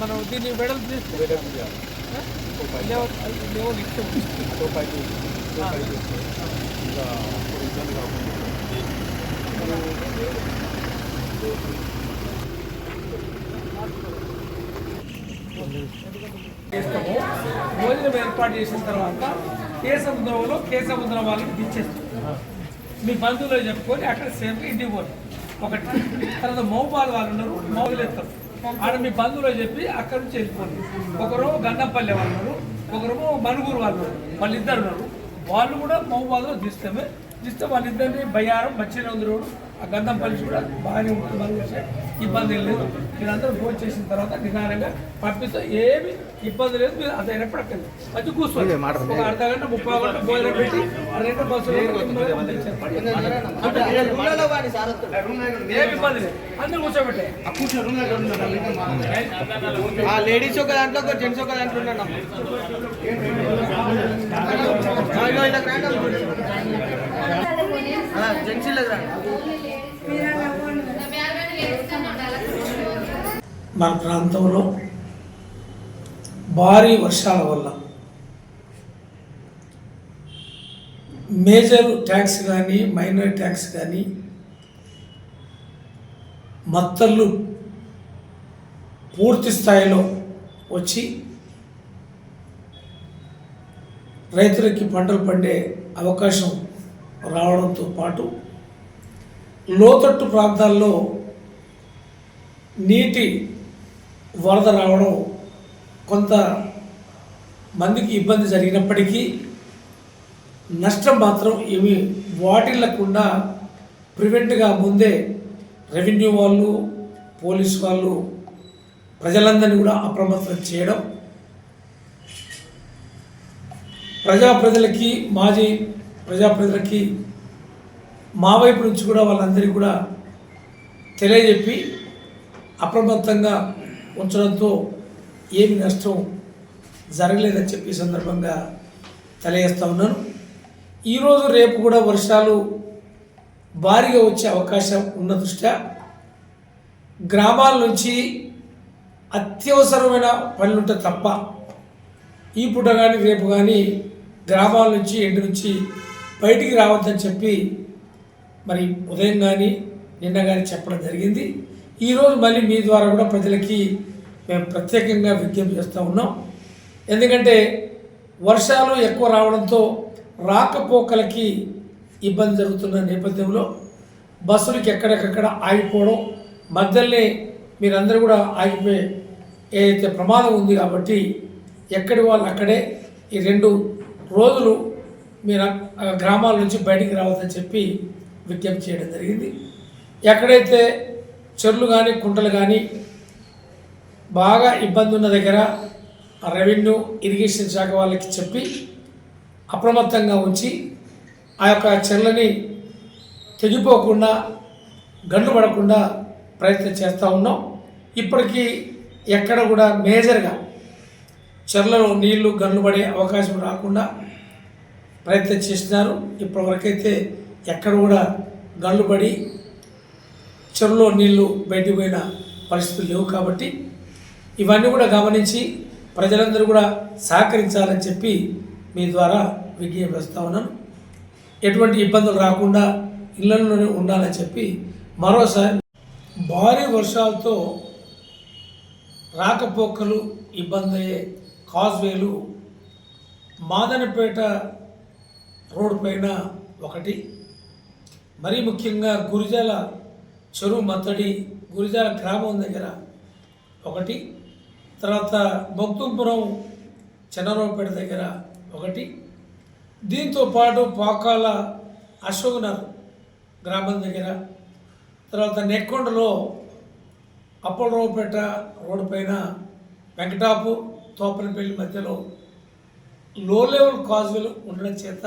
మనం దీన్ని వెడల్ చేస్తే. చేస్తాము భోజనం ఏర్పాటు చేసిన తర్వాత కేసముద్రంలో కేసముద్రం వాళ్ళకి దించేస్తాం మీ బంధువులు చెప్పుకొని అక్కడ సేమ్ ఇంటికి పోతాం ఒకటి. తర్వాత మౌబాల్ వాళ్ళు ఉన్నారు మౌలు ఎత్తారు. ఆడ మీ బంధువులు చెప్పి అక్కడ నుంచి వెళ్ళిపోండి. ఒకరు గన్నపల్లి వాళ్ళు ఉన్నారు ఒకరేమో వాళ్ళు వాళ్ళు ఇద్దరు ఉన్నారు. వాళ్ళు కూడా మౌబాద్లో తీస్తామే తీస్తే వాళ్ళిద్దరిని బయ్యారం మంచిగా ఉంది రోడ్డు ఆ గంధం పలిసి కూడా బాగానే ఉంటుంది విషయం ఇబ్బంది లేదు మీరందరూ భోజనం చేసిన తర్వాత నిదానంగా పంపిస్తే ఏమి ఇబ్బంది లేదు మీరు అది అయినప్పుడు అక్కడ మంచి కూర్చోండి ఒక అర్ధ గంట ముప్పై గంట భోజనం పెట్టి ఆ రెండు బస్సులు ఏమి ఇబ్బంది లేదు అందరూ కూర్చోబెట్టే లేడీస్ ఒక దాంట్లో ఒక జెంట్స్ ఒక దాంట్లో ఉన్నాను మన ప్రాంతంలో భారీ వర్షాల వల్ల మేజర్ ట్యాక్స్ కానీ మైనర్ ట్యాక్స్ కానీ మత్తళ్ళు పూర్తి స్థాయిలో వచ్చి రైతులకి పంటలు పండే అవకాశం రావడంతో పాటు లోతట్టు ప్రాంతాల్లో నీటి వరద రావడం కొంత మందికి ఇబ్బంది జరిగినప్పటికీ నష్టం మాత్రం ఏమి వాటిల్లకుండా ప్రివెంట్గా ముందే రెవెన్యూ వాళ్ళు పోలీస్ వాళ్ళు ప్రజలందరినీ కూడా అప్రమత్తం చేయడం. ప్రజాప్రజలకి మాజీ ప్రజాప్రజలకి మా వైపు నుంచి కూడా వాళ్ళందరికీ కూడా తెలియజెప్పి అప్రమత్తంగా ఉంచడంతో ఏమి నష్టం జరగలేదని చెప్పి సందర్భంగా తెలియజేస్తా ఉన్నాను. ఈరోజు రేపు కూడా వర్షాలు భారీగా వచ్చే అవకాశం ఉన్న దృష్ట్యా గ్రామాల నుంచి అత్యవసరమైన పనులుంటే తప్ప ఈ పూట కానీ రేపు కానీ గ్రామాల నుంచి ఎండు నుంచి బయటికి రావద్దని చెప్పి మరి ఉదయం కానీ నిన్న కానీ చెప్పడం జరిగింది. ఈరోజు మళ్ళీ మీ ద్వారా కూడా ప్రజలకి మేము ప్రత్యేకంగా విజ్ఞప్తి చేస్తూ ఉన్నాం. ఎందుకంటే వర్షాలు ఎక్కువ రావడంతో రాకపోకలకి ఇబ్బంది జరుగుతున్న నేపథ్యంలో బస్సులకి ఎక్కడికక్కడ ఆగిపోవడం మధ్యలోనే మీరందరూ కూడా ఆగిపోయే ఏదైతే ప్రమాదం ఉంది కాబట్టి ఎక్కడి వాళ్ళు అక్కడే ఈ రెండు రోజులు మీరు గ్రామాల నుంచి బయటికి రావద్దని చెప్పి విజ్ఞప్తి చేయడం జరిగింది. ఎక్కడైతే చెర్లు కానీ కుంటలు కానీ బాగా ఇబ్బంది ఉన్న దగ్గర రెవెన్యూ ఇరిగేషన్ శాఖ వాళ్ళకి చెప్పి అప్రమత్తంగా ఉంచి ఆ యొక్క చెర్లని తెగిపోకుండా గండు పడకుండా ప్రయత్నం చేస్తూ ఉన్నాం. ఇప్పటికీ ఎక్కడ కూడా మేజర్గా చెర్లలో నీళ్ళు గన్ను పడే అవకాశం రాకుండా ప్రయత్నం చేసినారు ఇప్పటివరకైతే ఎక్కడ కూడా గళ్ళు పడి చెరువులో నీళ్ళు బయటికి పోయిన పరిస్థితులు లేవు కాబట్టి ఇవన్నీ కూడా గమనించి ప్రజలందరూ కూడా సహకరించాలని చెప్పి మీ ద్వారా విజ్ఞప్తిస్తా ఉన్నాను. ఎటువంటి ఇబ్బందులు రాకుండా ఇళ్ళలోనే ఉండాలని చెప్పి మరోసారి భారీ వర్షాలతో రాకపోకలు ఇబ్బంది అయ్యే కాజ్వేలు మాదనపేట రోడ్డు పైన ఒకటి. మరీ ముఖ్యంగా గురిజాల చెరువు మత్తడి గురిజాల గ్రామం దగ్గర ఒకటి. తర్వాత భక్తుంపురం చెన్నరావుపేట దగ్గర ఒకటి. దీంతో పాటు పాకాల అశోక్నగర్ గ్రామం దగ్గర. తర్వాత నెక్కొండలో అప్పలరావుపేట రోడ్డు పైన వెంకటాపు తోపనపల్లి మధ్యలో లో లెవెల్ కాజులు ఉండడం చేత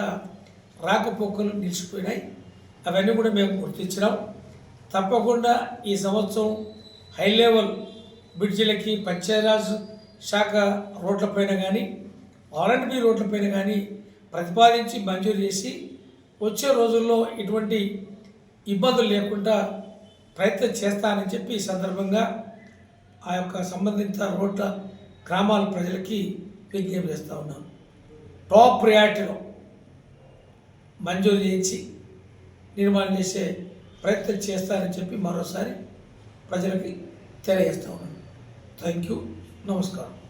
రాకపోకలు నిలిచిపోయినాయి. అవన్నీ కూడా మేము గుర్తించినాం. తప్పకుండా ఈ సంవత్సరం హై లెవెల్ బ్రిడ్జిలకి పంచాయరాజ్ శాఖ రోడ్లపైన కానీ ఆర్ఎండ్బి రోడ్లపైన కానీ ప్రతిపాదించి మంజూరు చేసి వచ్చే రోజుల్లో ఇటువంటి ఇబ్బందులు లేకుండా ప్రయత్నం చేస్తానని చెప్పి ఈ సందర్భంగా ఆ యొక్క సంబంధిత రోడ్ల గ్రామాల ప్రజలకి విజ్ఞప్తి చేస్తూ ఉన్నాను. టాప్ ప్రయారిటీలో మంజూరు చేయించి నిర్మాణం చేసే ప్రయత్నం చేస్తారని చెప్పి మరోసారి ప్రజలకి తెలియజేస్తా ఉన్నాను. Thank you. నమస్కారం.